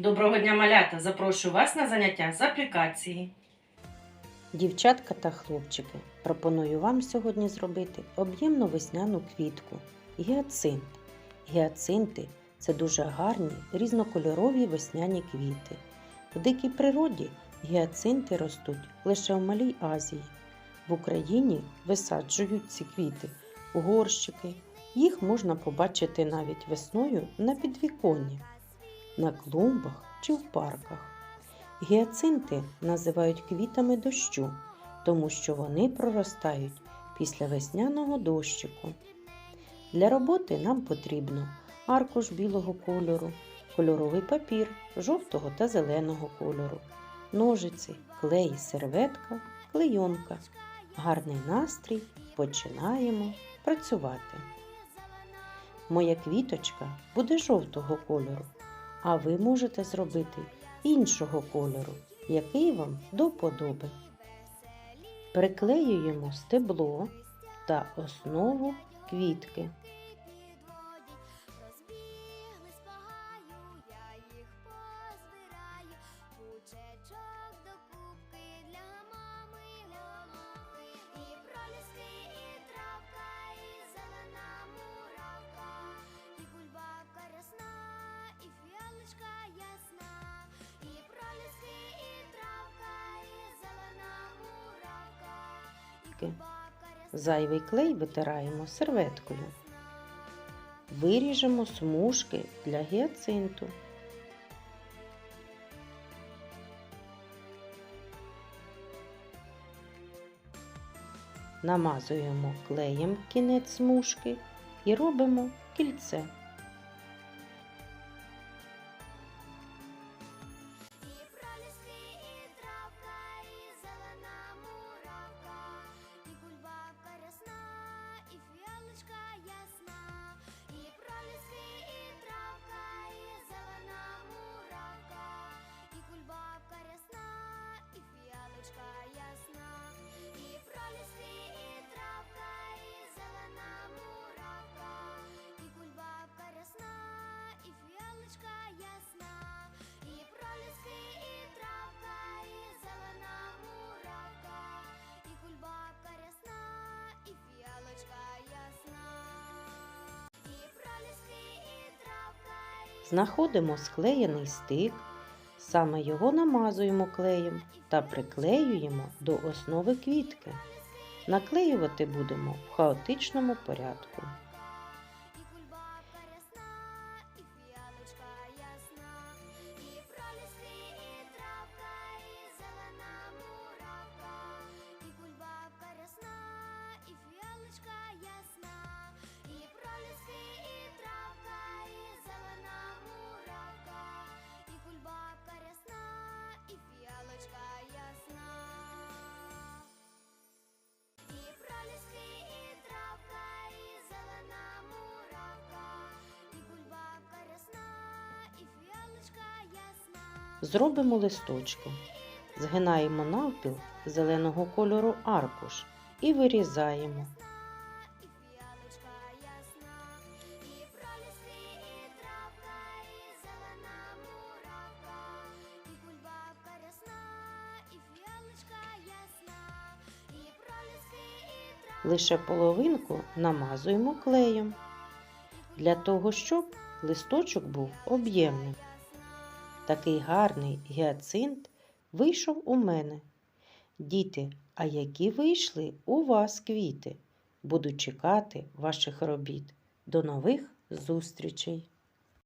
Доброго дня, малята! Запрошую вас на заняття з аплікації. Дівчатка та хлопчики, пропоную вам сьогодні зробити об'ємну весняну квітку гіацинт. Гіацинти це дуже гарні різнокольорові весняні квіти. В дикій природі гіацинти ростуть лише в Малій Азії. В Україні висаджують ці квіти горщики. Їх можна побачити навіть весною на підвіконні, на клумбах чи в парках. Гіацинти називають квітами дощу, тому що вони проростають після весняного дощику. Для роботи нам потрібно аркуш білого кольору, кольоровий папір жовтого та зеленого кольору, ножиці, клей, серветка, клейонка. Гарний настрій. Починаємо працювати. Моя квіточка буде жовтого кольору, а ви можете зробити іншого кольору, який вам до подоби. Приклеюємо стебло та основу квітки. І Ки. кульбабка рясна. Зайвий клей витираємо серветкою. Виріжемо смужки для гіацинту. Намазуємо клеєм кінець смужки і робимо кільце. Знаходимо склеєний стик, саме його намазуємо клеєм та приклеюємо до основи квітки. Наклеювати будемо в хаотичному порядку. Зробимо листочки. Згинаємо навпіл зеленого кольору аркуш і вирізаємо. Лише половинку намазуємо клеєм для того, щоб листочок був об'ємним. Такий гарний гіацинт вийшов у мене. Діти, а які вийшли у вас квіти? Буду чекати ваших робіт. До нових зустрічей!